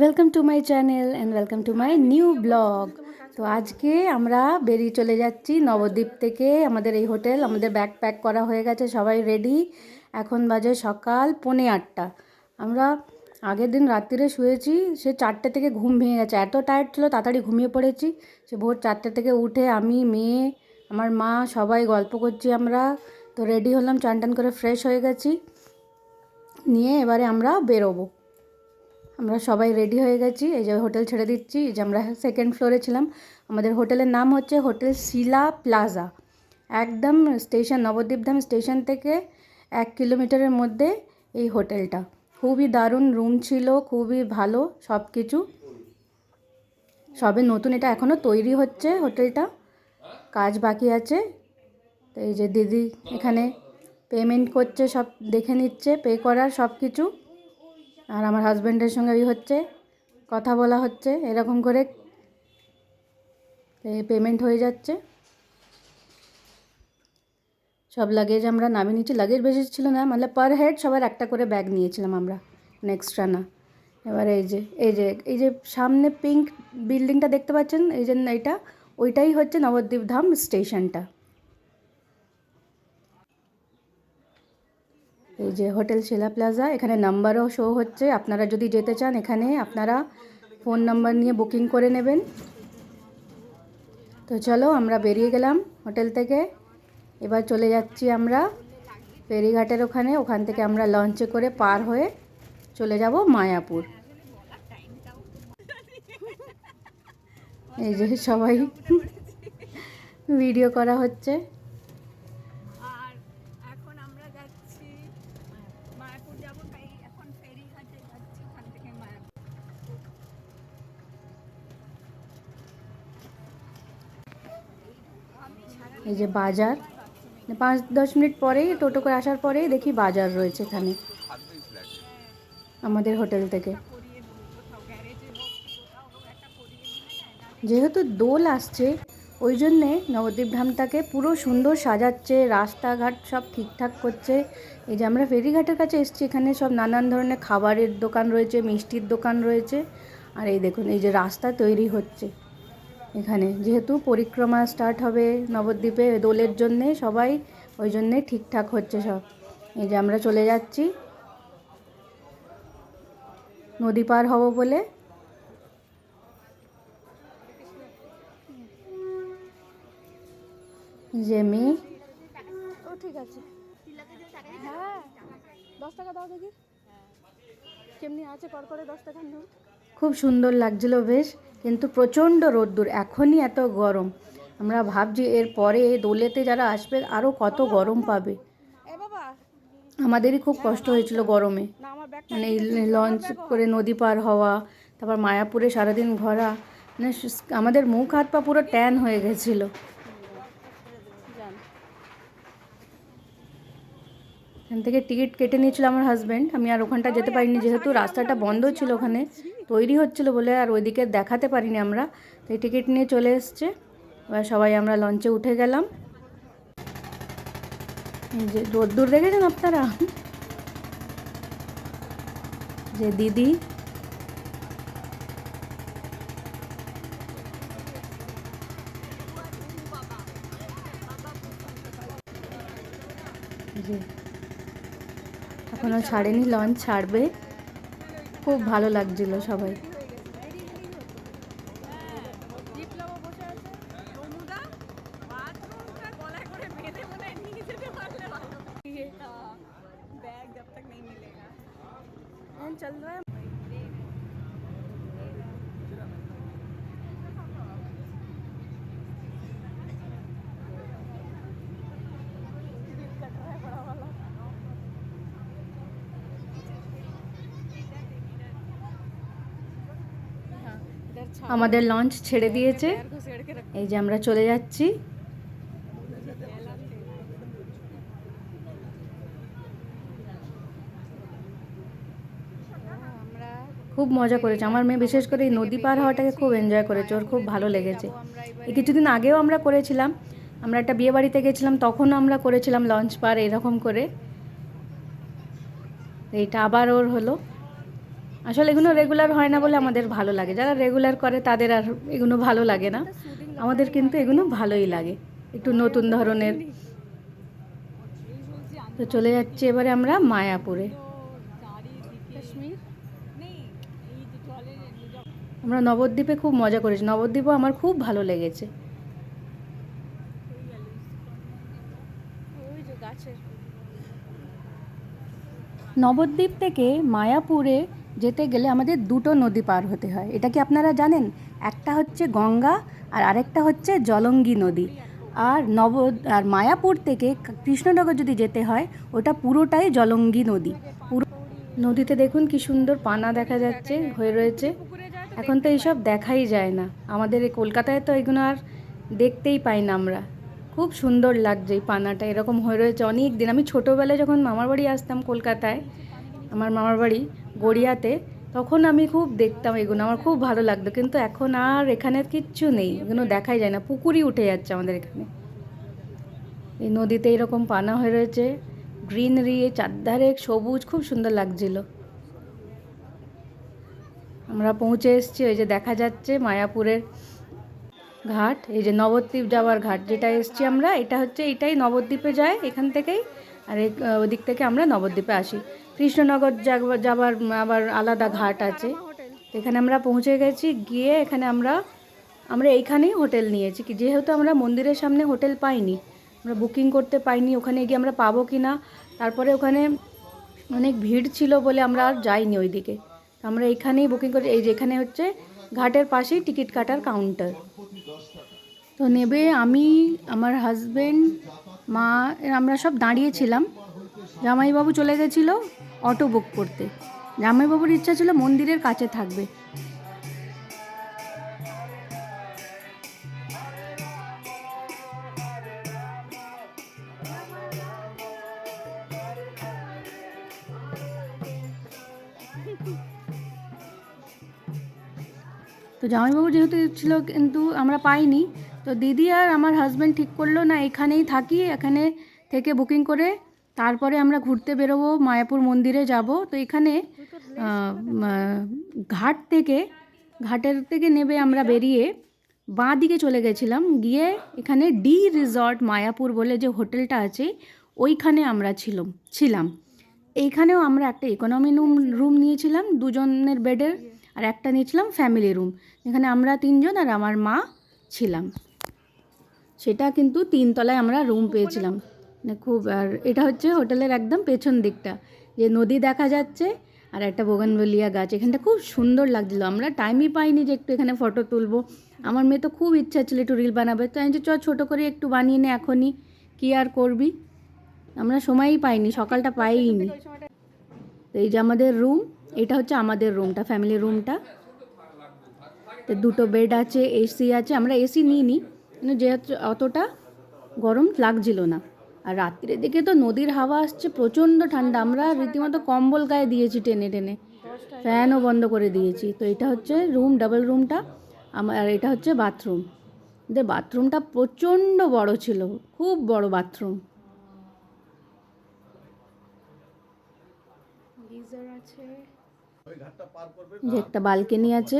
Welcome to my channel and welcome to my new blog তো আজকে আমরা বেরিয়ে চলে যাচ্ছি নবদ্বীপ থেকে। আমাদের এই হোটেল, আমাদের ব্যাগ প্যাক করা হয়ে গেছে, সবাই রেডি এখন বাজে সকাল পৌনে আটটা। আমরা আগের দিন রাত্রিরে শুয়েছি, সে চারটে থেকে ঘুম ভেঙে গেছে। এত টায়ার্ড ছিল, তাড়াতাড়ি ঘুমিয়ে পড়েছি। সে ভোর চারটে থেকে উঠে আমি, মেয়ে, আমার মা, সবাই গল্প করছি আমরা। তো রেডি হলাম, চান টান করে ফ্রেশ হয়ে গেছি। নিয়ে এবারে আমরা বেরোবো। আমরা সবাই রেডি হয়ে গেছি। এই যে হোটেল ছেড়ে দিচ্ছি। এই যে আমরা সেকেন্ড ফ্লোরে ছিলাম। আমাদের হোটেলের নাম হচ্ছে হোটেল শিলা প্লাজা। একদম স্টেশন নবদ্বীপধাম স্টেশন থেকে এক কিলোমিটারের মধ্যে এই হোটেলটা। খুবই দারুণ রুম ছিল, খুবই ভালো সব কিছু সবে নতুন এটা এখনও তৈরি হচ্ছে হোটেলটা। কাজ বাকি আছে। তো এই যে দিদি এখানে পেমেন্ট করছে, সব দেখে নিচ্ছে পে করার সব কিছু আর আমার হাজব্যান্ডের সঙ্গে ওই হচ্ছে, কথা বলা হচ্ছে, এরকম করে পেমেন্ট হয়ে যাচ্ছে। সব লাগেজ আমরা নামিয়ে নিচ্ছি লাগেজ বেশি ছিল না মানে পার হেড সবার একটা করে ব্যাগ নিয়েছিলাম আমরা এক্সট্রা না। এবারে এই যে এই যে এই যে সামনে পিঙ্ক বিল্ডিংটা দেখতে পাচ্ছেন, এই যে এটা ওইটাই হচ্ছে নবদ্বীপ ধাম স্টেশনটা এই যে হোটেল শিলা প্লাজা, এখানে নাম্বারও শো হচ্ছে। আপনারা যদি যেতে চান এখানে, আপনারা ফোন নাম্বার নিয়ে বুকিং করে নেবেন। তো চলো, আমরা বেরিয়ে গেলাম হোটেল থেকে। এবার চলে যাচ্ছি আমরা ফেরিঘাটের ওখানে। ওখান থেকে আমরা লঞ্চে করে পার হয়ে চলে যাব মায়াপুর। এই যে সবাই ভিডিও করা হচ্ছে। এই যে বাজার, পাঁচ দশ মিনিট পরেই, টোটো করে আসার পরেই দেখি বাজার রয়েছে এখানে। আমাদের হোটেল থেকে। যেহেতু দোল আসছে, ওই জন্যে নবদ্বীপ ধামটাকে পুরো সুন্দর সাজাচ্ছে, রাস্তাঘাট সব ঠিকঠাক করছে। এই যে আমরা ফেরিঘাটের কাছে এসেছি, এখানে সব নানান ধরনের খাবারের দোকান রয়েছে, মিষ্টির দোকান রয়েছে। আর এই দেখুন, এই যে রাস্তা তৈরি হচ্ছে। এখানে। যেহেতু পরিক্রমা স্টার্ট হবে নবদ্বীপে দোলের জন্যে, সবাই ওই জন্যে ঠিকঠাক হচ্ছে সব। এই যে আমরা চলে যাচ্ছি। নদী পার হব বলে। মেয়ে। ও, ঠিক আছে। হ্যাঁ। দশ টাকা দাও দেখি। কেমনি আছে কর করে দশ টাকা নোট? খুব সুন্দর লাগছিল বেশ, কিন্তু প্রচণ্ড রোদ্দুর, এখনই এত গরম। আমরা ভাবছি এর পরে দোলেতে যারা আসবে আরও কত গরম পাবে। আমাদেরই খুব কষ্ট হয়েছিল গরমে। মানে লঞ্চ করে নদী পার হওয়া, তারপর মায়াপুরে সারাদিন ঘোরা মানে আমাদের মুখ হাত পা পুরো ট্যান হয়ে গেছিল। এখান থেকে টিকিট কেটে নিয়েছিল আমার হাজব্যান্ড, আমি আর ওখানটা যেতে পারিনি, যেহেতু রাস্তাটা বন্ধ ছিল ওখানে। তৈরি হচ্ছিল বলে আর ওইদিকে দেখাতে পারিনি আমরা। তাই টিকিট নিয়ে চলে এসছে। এবার সবাই আমরা লঞ্চে উঠে গেলাম। এই যে রোদ্দুর দেখেছেন আপনারা? যে দিদি। এখনও ছাড়েনি লঞ্চ ছাড়বে। খুব ভালো লাগছিল সবাই। বিপ্লব বসে আছে আমাদের লঞ্চ ছেড়ে দিয়েছে। এই যে আমরা চলে যাচ্ছি। খুব মজা করেছে। আমার মেয়ে বিশেষ করে এই নদী পার হওয়াটাকে খুব এনজয় করেছে। ওর খুব ভালো লেগেছে। এই কিছুদিন আগেও আমরা করেছিলাম। আমরা একটা বিয়ে বাড়িতে গেছিলাম, তখনও আমরা করেছিলাম লঞ্চ পার, এরকম করে। এইটা আবার ওর হলো। আসলে এগুলো রেগুলার হয় না বলে আমাদের ভালো লাগে। যারা রেগুলার করে তাদের আর এগুলো ভালো লাগে না। আমাদের কিন্তু এগুলো ভালোই লাগে। একটু নতুন ধরনের। তো চলে যাচ্ছি এবারে আমরা মায়াপুরে। আমরা নবদ্বীপে খুব মজা করেছি। নবদ্বীপও আমার খুব ভালো লেগেছে। নবদ্বীপ থেকে মায়াপুরে যেতে গেলে আমাদের দুটো নদী পার হতে হয়। এটা কি আপনারা জানেন? একটা হচ্ছে গঙ্গা আর আরেকটা হচ্ছে জলঙ্গি নদী। আর নব, আর মায়াপুর থেকে কৃষ্ণনগর যদি যেতে হয়, ওটা পুরোটাই জলঙ্গি নদী। পুরো নদীতে দেখুন কি সুন্দর পানা দেখা যাচ্ছে, হয়ে রয়েছে। এখন তো এইসব দেখাই যায় না। আমাদের এই কলকাতায় তো এগুলো আর দেখতেই পাই না আমরা। খুব সুন্দর লাগছে এই পানাটা, এরকম হয়ে রয়েছে অনেক দিন আমি ছোটোবেলায় যখন মামার বাড়ি আসতাম কলকাতায়, আমার মামার বাড়ি গড়িয়াতে, তখন আমি খুব দেখতাম এগুলো, আমার খুব ভালো লাগতো। কিন্তু এখন আর এখানে কিচ্ছু নেই, এগুলো দেখাই যায় না, পুকুরই উঠে যাচ্ছে আমাদের এখানে। এই নদীতে এরকম পানা হয়ে রয়েছে, গ্রিনারি, চারধারে সবুজ, খুব সুন্দর লাগছিল। আমরা পৌঁছে এসেছি, ওই যে দেখা যাচ্ছে মায়াপুরের ঘাট, এই যে নবদ্বীপ যাওয়ার ঘাট, যেটা এসছি আমরা, এটা হচ্ছে, এটাই নবদ্বীপে যায় এখান থেকেই, আর ওদিক থেকে আমরা নবদ্বীপে আসি। কৃষ্ণনগর যাবার যাবার আবার আলাদা ঘাট আছে। এখানে আমরা পৌঁছে গেছি গিয়ে এখানে আমরা আমরা এইখানেই হোটেল নিয়েছি কি যেহেতু আমরা মন্দিরের সামনে হোটেল পাইনি আমরা বুকিং করতে পাইনি ওখানে গিয়ে আমরা পাবো কি না তারপরে ওখানে অনেক ভিড় ছিল বলে আমরা আর যাইনি ওইদিকে। তো আমরা এইখানেই বুকিং করি এই যে এখানে হচ্ছে ঘাটের পাশেই টিকিট কাটার কাউন্টার। তো নেবে আমি আমার হাজবেন্ড মা আমরা সব দাঁড়িয়েছিলাম জামাইবাবু চলে গেছিল অটো বুক করতে। জামাইবাবুর ইচ্ছা ছিল মন্দিরের কাছে থাকবে। তো জামাইবাবু যেহেতু ছিল কিন্তু আমরা পাইনি, তো দিদি আর আমার হাজব্যান্ড ঠিক করল না, এখানেই থাকি, এখানে থেকে বুকিং করে তারপরে আমরা ঘুরতে বেরোবো, মায়াপুর মন্দিরে যাব। তো এখানে ঘাট থেকে, ঘাটের থেকে নেবে আমরা বেরিয়ে বাঁ দিকে চলে গেছিলাম। গিয়ে এখানে ডি রিসর্ট মায়াপুর বলে যে হোটেলটা আছে, ওইখানে আমরা ছিলাম ছিলাম। এইখানেও আমরা একটা ইকোনমি রুম রুম নিয়েছিলাম, দুজনের বেডের, আর একটা নিয়েছিলাম ফ্যামিলি রুম। এখানে আমরা তিনজন আর আমার মা ছিলাম। সেটা কিন্তু তিনতলায় আমরা রুম পেয়েছিলাম। খুব, আর এটা হচ্ছে হোটেলের একদম পেছন দিকটা। যে নদী দেখা যাচ্ছে আর একটা বোগানবেলিয়া গাছ। এখানটা খুব সুন্দর লাগছিল। আমরা টাইমই পাইনি যে একটু এখানে ফটো তুলবো। আমার মেয়ে তো খুব ইচ্ছা ছিল একটু রিল বানাবে। তো আমি যে চ, ছোটো করে একটু বানিয়ে নে এখনই। কী আর করবি? আমরা সময়ই পাইনি, সকালটা পাইনি তো এই যে আমাদের রুম এটা হচ্ছে আমাদের রুমটা ফ্যামিলি রুমটা তো দুটো বেড আছে এসি আছে। আমরা এসি নিইনি। কিন্তু যেহেতু অতটা গরম লাগছিল না। আর রাত্রির দিকে তো নদীর হাওয়া আসছে প্রচণ্ড ঠান্ডা। আমরা রীতিমতো কম্বল গায়ে দিয়েছি টেনে টেনে। ফ্যানও বন্ধ করে দিয়েছি। তো এটা হচ্ছে রুম ডাবল রুমটা। আমার আর এটা হচ্ছে বাথরুম। যে বাথরুমটা প্রচণ্ড বড় ছিল। খুব বড় বাথরুম। যে একটা বালকনি আছে।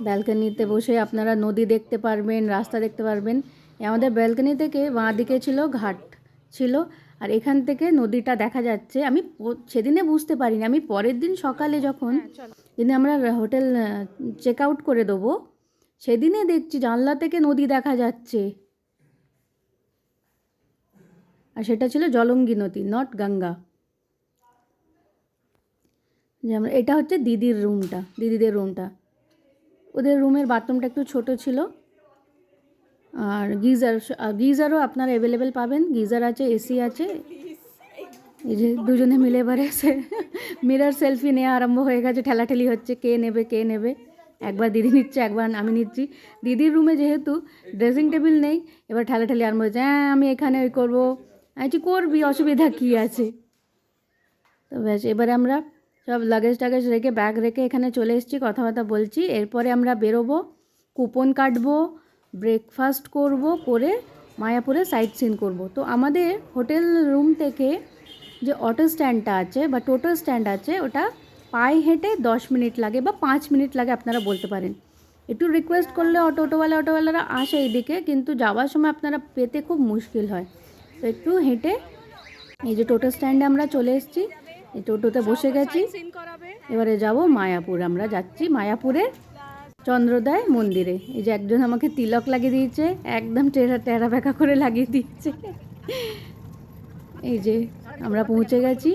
ব্যালকনিতে বসে আপনারা নদী দেখতে পারবেন রাস্তা দেখতে পারবেন। আমাদের ব্যালকনি থেকে বাঁ দিকে ছিল ঘাট। ছিল। আর এখান থেকে নদীটা দেখা যাচ্ছে। আমি সেদিনে বুঝতে পারিনি। আমি পরের দিন সকালে যখন চলো। যেদিন আমরা হোটেল চেক আউট করে দেবো সেদিনে দেখছি জানলা থেকে নদী দেখা যাচ্ছে। আর সেটা ছিল জলঙ্গি নদী নট গঙ্গা। যেমন এটা হচ্ছে দিদির রুমটা দিদিদের রুমটা ওদের রুমের বাথরুমটা একটু ছোট ছিল। আর গিজার গিজারও আপনারা অ্যাভেলেবেল পাবেন। গিজার আছে এসি আছে। এই যে দুজনে মিলে এবারে সে মিরর সেলফি নেওয়া আরম্ভ হয়ে গেছে। ঠেলাঠেলি হচ্ছে কে নেবে কে নেবে। একবার দিদি নিচ্ছে একবার আমি নিচ্ছি। দিদির রুমে যেহেতু ড্রেসিং টেবিল নেই এবার ঠেলাঠেলি আরম্ভ হয়েছে। হ্যাঁ আমি এখানে ওই করব। বলছি, করবি অসুবিধা কী আছে? তো ব্যাস এবারে আমরা সব লাগেজ টাগেজ রেখে ব্যাগ রেখে এখানে চলে এসেছি কথাবার্তা বলছি। এরপরে আমরা বেরোবো কুপন কাটবো ব্রেকফাস্ট করব করে মায়াপুরে সাইট সিন করব। তো আমাদের হোটেল রুম থেকে যে অটো স্ট্যান্ডটা আছে বা টোটো স্ট্যান্ড আছে ওটা পায়ে হেঁটে দশ মিনিট লাগে বা পাঁচ মিনিট লাগে আপনারা বলতে পারেন। একটু রিকোয়েস্ট করলে অটো অটোওয়ালা অটোওয়ালারা আসে এইদিকে কিন্তু যাওয়ার সময় আপনারা পেতে খুব মুশকিল হয়। তো একটু হেঁটে এই যে টোটো স্ট্যান্ডে আমরা চলে এসেছি এই টোটোতে বসে গেছি। এবারে যাব মায়াপুর আমরা যাচ্ছি মায়াপুরের চন্দ্রোদয় মন্দিরে। এই যে একজন আমাকে তিলক লাগিয়ে দিয়েছে, একদম টেরা টেরা ব্যাকা করে লাগিয়ে দিয়েছে। এই যে আমরা পৌঁছে গেছি,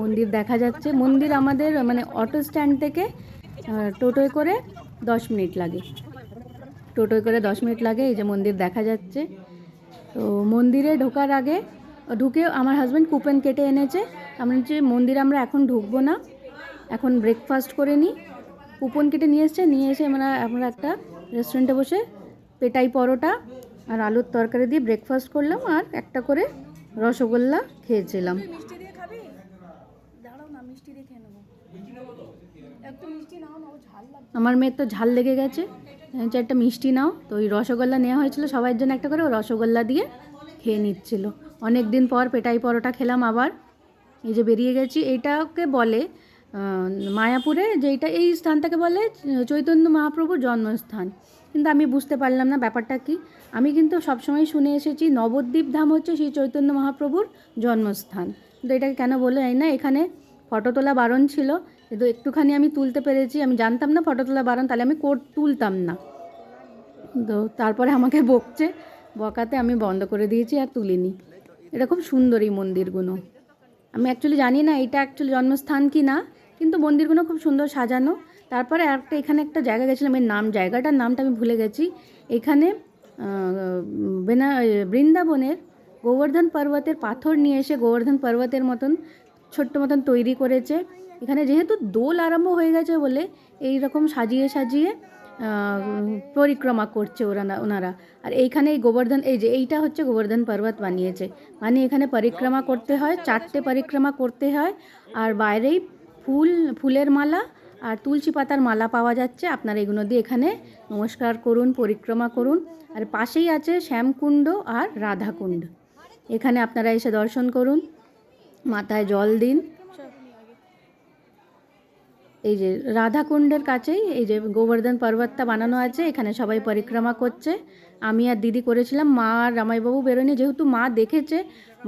মন্দির দেখা যাচ্ছে। মন্দির আমাদের মানে অটো স্ট্যান্ড থেকে টোটোয় করে দশ মিনিট লাগে। টোটোয় করে দশ মিনিট লাগে, এই যে মন্দির দেখা যাচ্ছে। তো মন্দিরে ঢোকার আগে ঢুকে আমার হাজব্যান্ড কুপন কেটে এনেছে। আমরা যে মন্দির আমরা এখন ঢুকবো না। এখন ব্রেকফাস্ট করে নিই কুপন কেটে নিয়ে এসছে নিয়ে এসে আমরা আমরা একটা রেস্টুরেন্টে বসে পেটাই পরোটা আর আলুর তরকারি দিয়ে ব্রেকফাস্ট করলাম আর একটা করে রসগোল্লা খেয়েছিলাম। আমার মেয়ের তো ঝাল লেগে গেছে। একটা মিষ্টি নাও। তো ওই রসগোল্লা নেওয়া হয়েছিল সবার জন্য একটা করে ও রসগোল্লা দিয়ে খেয়ে নিচ্ছিল। অনেক দিন পর পেটাই পরোটা খেলাম আবার। এই যে বেরিয়ে গেছি এইটাকে বলে মায়াপুরে যেটা এই স্থানটাকে বলে চৈতন্য মহাপ্রভুর জন্মস্থান। কিন্তু আমি বুঝতে পারলাম না ব্যাপারটা কি। আমি কিন্তু সবসময় শুনে এসেছি, নবদ্বীপ ধাম হচ্ছে সেই চৈতন্য মহাপ্রভুর জন্মস্থান। কিন্তু এটাকে কেন বলে জানি না। এখানে ফটো তোলা বারণ ছিল, কিন্তু একটুখানি আমি তুলতে পেরেছি। আমি জানতাম না ফটো তোলা বারণ, তাহলে আমি কোট তুলতাম না। তো তারপরে আমাকে বকছে, বকাতে আমি বন্ধ করে দিয়েছি আর তুলিনি। এটা খুব সুন্দর এই মন্দিরগুলো। আমি অ্যাকচুয়ালি জানি না এটা অ্যাকচুয়ালি জন্মস্থান কি না। কিন্তু মন্দিরগুলো খুব সুন্দর সাজানো। তারপরে একটা এখানে একটা জায়গা গেছিলাম, এর নাম, জায়গাটার নামটা আমি ভুলে গেছি। এখানে বেনা বৃন্দাবনের গোবর্ধন পর্বতের পাথর নিয়ে এসে গোবর্ধন পর্বতের মতন, ছোট্ট মতন তৈরি করেছে। এখানে যেহেতু দোল আরম্ভ হয়ে গেছে বলে এই রকম সাজিয়ে সাজিয়ে পরিক্রমা করছে ওরা ওনারা। আর এইখানে এই গোবর্ধন, এই যে এইটা হচ্ছে গোবর্ধন পর্বত বানিয়েছে। মানে এখানে পরিক্রমা করতে হয়, চারটে পরিক্রমা করতে হয়, আর বাইরেই ফুল, ফুলের মালা আর তুলসী পাতার মালা পাওয়া যাচ্ছে। আপনারা এগুলো দিয়ে এখানে নমস্কার করুন, পরিক্রমা করুন। আর পাশেই আছে শ্যামকুণ্ড আর রাধাকুণ্ড। এখানে আপনারা এসে দর্শন করুন। মাথায় জল দিন। এই যে রাধাকুণ্ডের কাছেই এই যে গোবর্ধন পর্বতটা বানানো আছে। এখানে সবাই পরিক্রমা করছে। আমি আর দিদি করেছিলাম, মা আর রামাইবাবু বেরোয়নি, যেহেতু মা দেখেছে,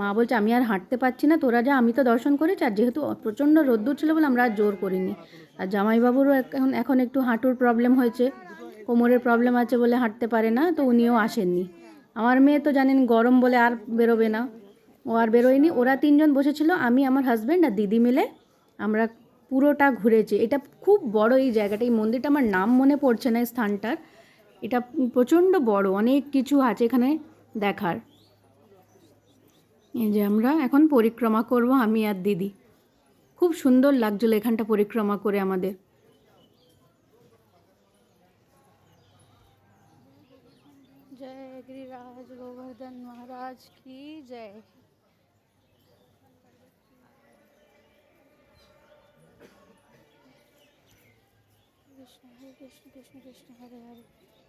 মা বলছে, আমি আর হাঁটতে পারছি না, তোরা যা, আমি তো দর্শন করেছি, আর যেহেতু প্রচণ্ড রোদ্দুর ছিল বলে আমরা আর জোর করিনি। আর জামাইবাবুরও এখন এখন একটু হাঁটুর প্রবলেম হয়েছে, কোমরের প্রবলেম আছে বলে হাঁটতে পারে না, তো উনিও আসেননি। আমার মেয়ে তো জানেন গরম বলে আর বেরোবে না, ও আর বেরোয়নি, ওরা তিনজন বসেছিল, আমি, আমার হাজব্যান্ড আর দিদি মিলে আমরা পুরোটা ঘুরেছি। এটা খুব বড় এই জায়গাটা, এই মন্দিরটা আমার নাম মনে পড়ছে না এই স্থানটার এটা প্রচণ্ড বড়, অনেক কিছু আছে এখানে দেখার। এই যে আমরা এখন পরিক্রমা করব, আমি আর দিদি। খুব সুন্দর লাগছিল এখানটা পরিক্রমা করে আমাদের। কৃষ্ণ কৃষ্ণ কৃষ্ণ কৃষ্ণ হরে হরে।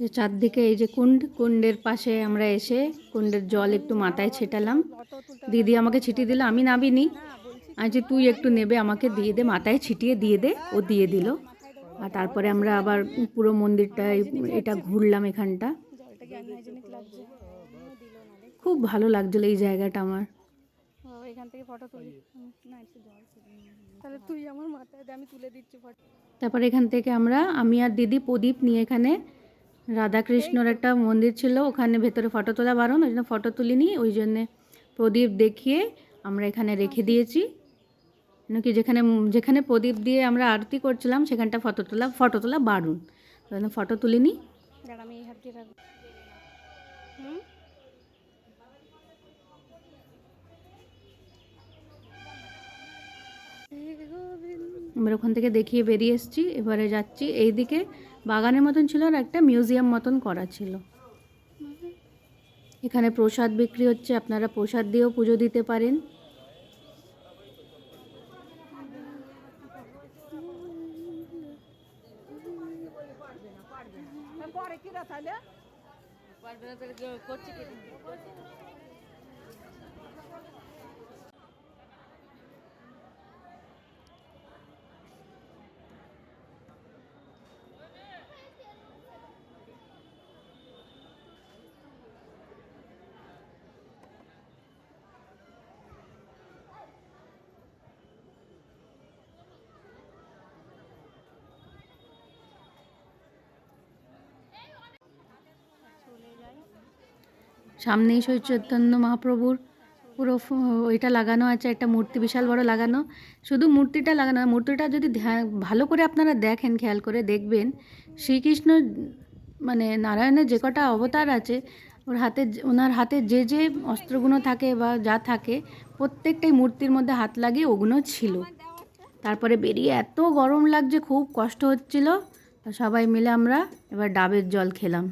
যে চারদিকে এই যে কুণ্ড, কুণ্ডের পাশে আমরা এসে কুণ্ডের জল একটু মাথায় ছেটালাম। দিদি আমাকে ছিটিয়ে দিল, আমি নাবিনি আর যে তুই একটু নেবে, আমাকে দিয়ে দে, মাথায় ছিটিয়ে দিয়ে দে, ও দিয়ে দিল। আর তারপরে আমরা আবার পুরো মন্দিরটা এটা ঘুরলাম এখানটা। খুব ভালো লাগছিল এই জায়গাটা আমার। এখান থেকে ফটো তুলি। তাহলে তুই আমার মাথায় আমি তুলে দিচ্ছি ফটো। তারপরে এখান থেকে আমরা আমি আর দিদি প্রদীপ নিয়ে এখানে রাধাকৃষ্ণর একটা মন্দির ছিল ওখানে ভেতরে ফটো তোলা বারণ ওই জন্য ফটো তুলিনি ওই জন্যে প্রদীপ দেখিয়ে আমরা এখানে রেখে দিয়েছি। কেন কি যেখানে যেখানে প্রদীপ দিয়ে আমরা আরতি করছিলাম সেখানটা ফটো তোলা ফটো তোলা বারণ। জন্য ফটো তুলিনি। আমি এই হাত দিয়ে আমরা ওখান থেকে দেখিয়ে বেরিয়ে এসেছি এবারে যাচ্ছি। এইদিকে বাগানের মতন ছিল আর একটা মিউজিয়াম মতন করা ছিল। এখানে প্রসাদ বিক্রি হচ্ছে আপনারা প্রসাদ দিয়েও পুজো দিতে পারেন। সামনেই শৈব চৈতন্য মহাপ্রভুর পুরো ওইটা লাগানো আছে, একটা মূর্তি, বিশাল বড় লাগানো। শুধু মূর্তিটা লাগানো মূর্তিটা যদি ভালো করে আপনারা দেখেন, খেয়াল করে দেখবেন, শ্রীকৃষ্ণ মানে নারায়ণের যে কটা অবতার আছে, ওর হাতে ওনার হাতে যে যে অস্ত্রগুলো থাকে বা যা থাকে, প্রত্যেকটাই মূর্তির মধ্যে হাত লাগিয়ে ওগুলো ছিল। তারপরে বেরিয়ে এত গরম লাগছে, খুব কষ্ট হচ্ছিল। সবাই মিলে আমরা এবার ডাবের জল খেলাম।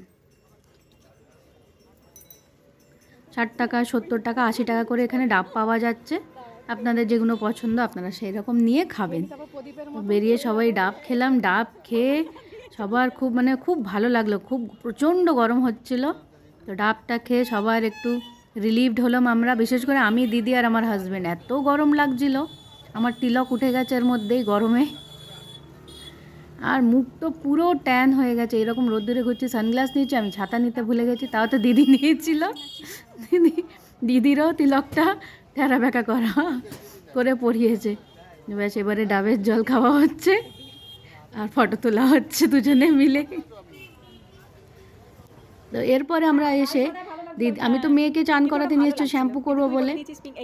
ষাট টাকা, সত্তর টাকা, আশি টাকা করে এখানে ডাব পাওয়া যাচ্ছে। আপনাদের যেগুলো পছন্দ আপনারা সেই রকম নিয়ে খাবেন। বেরিয়ে সবাই ডাব খেলাম, ডাব খেয়ে সবার খুব মানে খুব ভালো লাগল, খুব প্রচণ্ড গরম হচ্ছিল। তো ডাবটা খেয়ে সবার একটু রিলিভড হলাম আমরা, বিশেষ করে আমি, দিদি আর আমার হাজব্যান্ড এত গরম লাগছিল, আমার তিলক উঠে গেছে এর মধ্যেই গরমে। আর মুখ তো পুরো ট্যান হয়ে গেছে, এরকম রোদ্দুরে ঘুরছি, সানগ্লাস নিয়েছি, আমি ছাতা নিতে ভুলে গেছি, তাও তো দিদি নিয়েছিল। দিদি, দিদিরও তিলকটা টেরা বেঁকা করা করে পরিয়েছে। ব্যাস, এবারে ডাবের জল খাওয়া হচ্ছে, আর ফটো তোলা হচ্ছে দুজনে মিলে। তো এরপরে আমরা এসে দিদি আমি তো মেয়েকে চান করাতে নিয়ে এসছি, শ্যাম্পু করব বলে।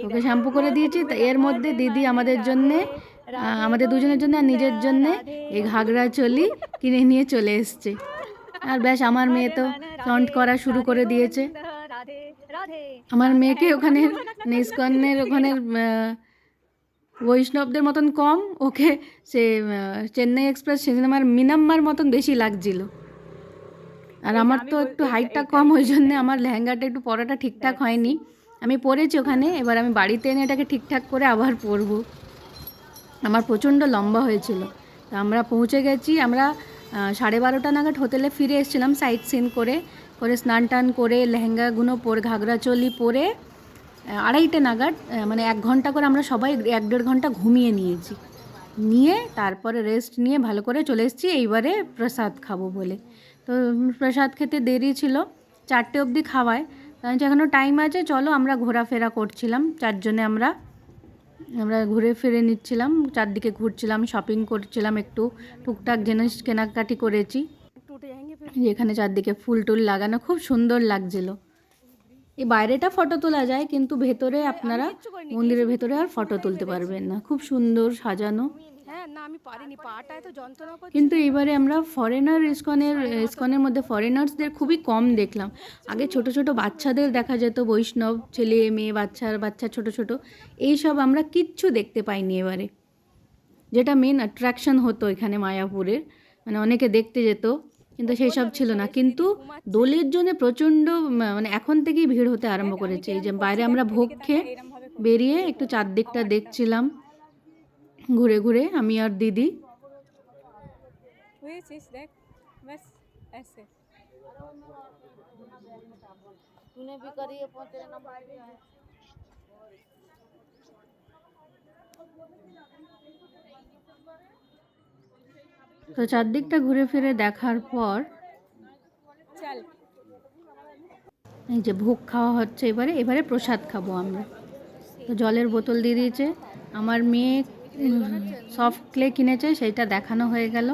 ওকে শ্যাম্পু করে দিয়েছি, তো এর মধ্যে দিদি আমাদের জন্যে আমাদের দুজনের জন্য আর নিজের জন্যে এই ঘাগরা চলি কিনে নিয়ে চলে এসছে। আর ব্যাস আমার মেয়ে তো ফ্রন্ট করা শুরু করে দিয়েছে। আমার মেয়েকে ওখানে নিষ্কন্নের ওখানে বৈষ্ণবদের মতন কম ওকে সে চেন্নাই এক্সপ্রেস সেদিন আমার মিনাম্মার মতন বেশি লাগছিল। আর আমার তো একটু হাইটটা কম ওই জন্যে আমার লেহেঙ্গাটা একটু পরাটা ঠিকঠাক হয়নি। আমি পরেছি ওখানে এবার আমি বাড়িতে এনে এটাকে ঠিকঠাক করে আবার পরবো। আমার প্রচণ্ড লম্বা হয়েছিল। তো আমরা পৌঁছে গেছি, আমরা সাড়ে বারোটা নাগাদ হোটেলে ফিরে এসেছিলাম সাইট সিন করে। করে স্নান টান করে লেহেঙ্গাগুলো পরে ঘাগরা চলি পরে আড়াইটে নাগাদ মানে এক ঘণ্টা করে আমরা সবাই এক দেড় ঘণ্টা ঘুমিয়ে নিয়েছি। নিয়ে তারপরে রেস্ট নিয়ে ভালো করে চলে এসেছি, এইবারে প্রসাদ খাব বলে। তো প্রসাদ খেতে দেরি ছিল, চারটে অবধি খাওয়ায়। এখনও টাইম আছে, চলো আমরা ঘোরাফেরা করছিলাম, চারজনে আমরা আমরা ঘুরে ফিরে নিচ্ছিলাম, চারদিকে ঘুরছিলাম শপিং করছিলাম, একটু টুকটাক জিনিস কেনাকাটি করেছি। এখানে চারদিকে ফুল টুল লাগানো, খুব সুন্দর লাগছিল। এই বাইরেটা ফটো তোলা যায়, কিন্তু ভেতরে আপনারা মন্দিরের ভেতরে আর ফটো তুলতে পারবেন না। খুব সুন্দর সাজানো। হ্যাঁ না আমি পারিনি। পাটায় তো যন্ত্রণা করছে। কিন্তু এবারে আমরা ফরেনার ইস্কনের ইস্কনের মধ্যে ফরেনার্সদের খুবই কম দেখলাম। আগে ছোট ছোট বাচ্চাদের দেখা যেত বৈষ্ণব ছেলে মেয়ে বাচ্চার বাচ্চা ছোট ছোট। এইসব আমরা কিচ্ছু দেখতে পাইনি এবারে। যেটা মেন অ্যাট্রাকশন হতো এখানে মায়াপুরের মানে অনেকে দেখতে যেত কিন্তু সেই সব ছিল না। কিন্তু দোলের জন্য প্রচণ্ড মানে এখন থেকেই ভিড় হতে আরম্ভ করেছে। এই যে বাইরে আমরা ভোগ খেয়ে বেরিয়ে একটু চারদিকটা দেখছিলাম। ঘুরে ঘুরে আমি আর দিদি। তো চারদিকটা ঘুরে ফিরে দেখার পর এই যে ভোগ খাওয়া হচ্ছে এবারে এবারে প্রসাদ খাব আমরা। তো জলের বোতল দিয়ে দিয়েছে। আমার মেয়ে সফট ক্লে কিনেছে সেইটা দেখানো হয়ে গেল।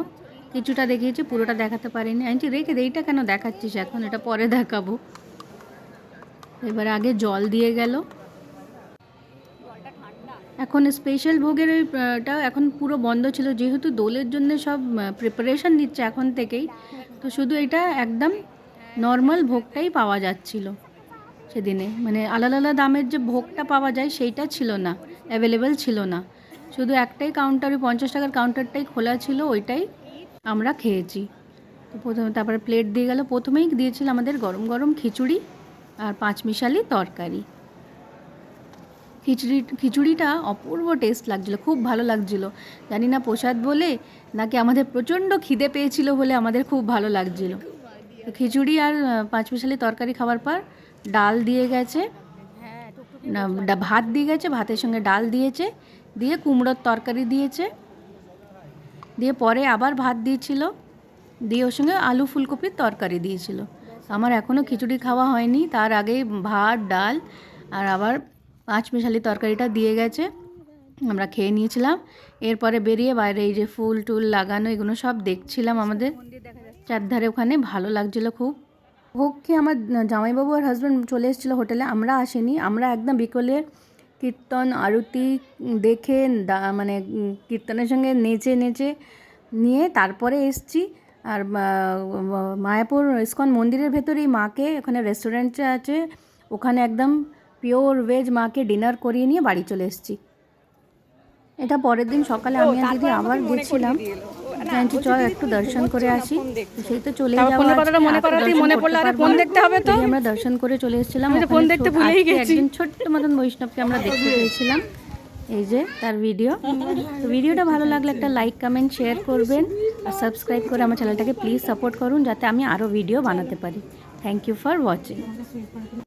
কিছুটা দেখিয়েছি পুরোটা দেখাতে পারিনি। বলছি, রেখে দে এইটা কেন দেখাচ্ছিস এখন? এটা পরে দেখাবো। এবার আগে জল দিয়ে গেল। এখন স্পেশাল ভোগের ওইটা এখন পুরো বন্ধ ছিল যেহেতু দোলের জন্য সব প্রিপারেশন নিচ্ছে এখন থেকেই। তো শুধু এটা একদম নর্মাল ভোগটাই পাওয়া যাচ্ছিল সেদিনে। মানে আলাদা আলাদা দামের যে ভোগটা পাওয়া যায় সেইটা ছিল না অ্যাভেলেবেল ছিল না। শুধু একটাই কাউন্টার ওই পঞ্চাশ টাকার কাউন্টারটাই খোলা ছিল ওইটাই আমরা খেয়েছি। তো প্রথমে তারপরে প্লেট দিয়ে গেল প্রথমেই দিয়েছিল আমাদের গরম গরম খিচুড়ি আর পাঁচ মিশালি তরকারি। খিচুড়ি খিচুড়িটা অপূর্ব টেস্ট লাগছিল খুব ভালো লাগছিল। জানি না প্রসাদ বলে নাকি আমাদের প্রচণ্ড খিদে পেয়েছিল বলে আমাদের খুব ভালো লাগছিল। তো খিচুড়ি আর পাঁচ মিশালি তরকারি খাওয়ার পর ডাল দিয়ে গেছে না ভাত দিয়ে গেছে ভাতের সঙ্গে ডাল দিয়েছে দিয়ে কুমড়োর তরকারি দিয়েছে। দিয়ে পরে আবার ভাত দিয়েছিল। দিয়ে ওর সঙ্গে আলু ফুলকপির তরকারি দিয়েছিল। আমার এখনও খিচুড়ি খাওয়া হয়নি। তার আগেই ভাত, ডাল আর আবার পাঁচ মিশালি তরকারিটা দিয়ে গেছে। আমরা খেয়ে নিয়েছিলাম। এরপরে বেরিয়ে বাইরে এই যে ফুল টুল লাগানো, এগুলো সব দেখছিলাম আমাদের। চারধারে ওখানে ভালো লাগছিল খুব। হোক খেয়ে আমার জামাইবাবু আর হাজব্যান্ড চলে এসেছিল হোটেলে আমরা আসিনি। আমরা একদম বিকেলের কীর্তন আরতি দেখে মানে কীর্তনের সঙ্গে নেচে নেচে নিয়ে তারপরে এসছি। আর মায়াপুর ইস্কন মন্দিরের ভেতরেই মাকে ওখানে রেস্টুরেন্ট আছে ওখানে একদম পিওর ভেজ মাকে ডিনার করিয়ে নিয়ে বাড়ি চলে এসেছি। এটা পরের দিন সকালে আমি আর দিদি আবার গেছিলাম। জানছি চল একটু দর্শন করে আসি। সেই তো চলে যাওয়া মনে করাতেই মনে পড়ল, আরে ফোন দেখতে হবে তো। আমরা দর্শন করে চলে এসেছিলাম আমি ফোন দেখতে ভুলেই গেছি। একদিন ছোট্ট মতন বৈষ্ণবকে আমরা দেখতে পেয়েছিলাম। এই যে তার ভিডিও তো ভিডিওটা ভালো লাগলে একটা লাইক কমেন্ট শেয়ার করবেন আর সাবস্ক্রাইব করে আমার চ্যানেলটাকে প্লিজ সাপোর্ট করুন যাতে আমি আরও ভিডিও বানাতে পারি। Thank you for watching